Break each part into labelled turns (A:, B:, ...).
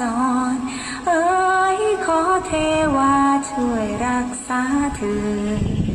A: จร เอ้ยขอเทวาช่วยรักษาเธอ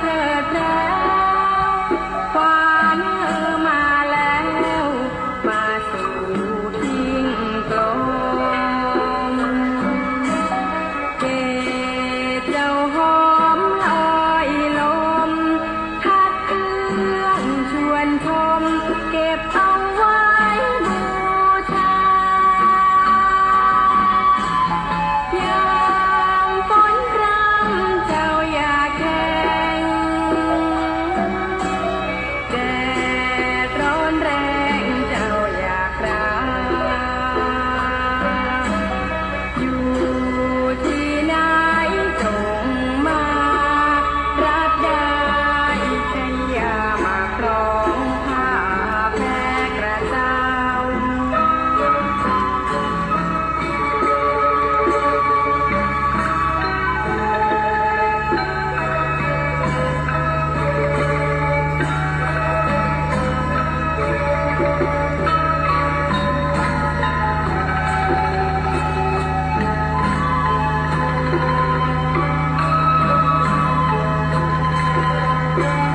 A: เถิดแล้ว
B: Bye.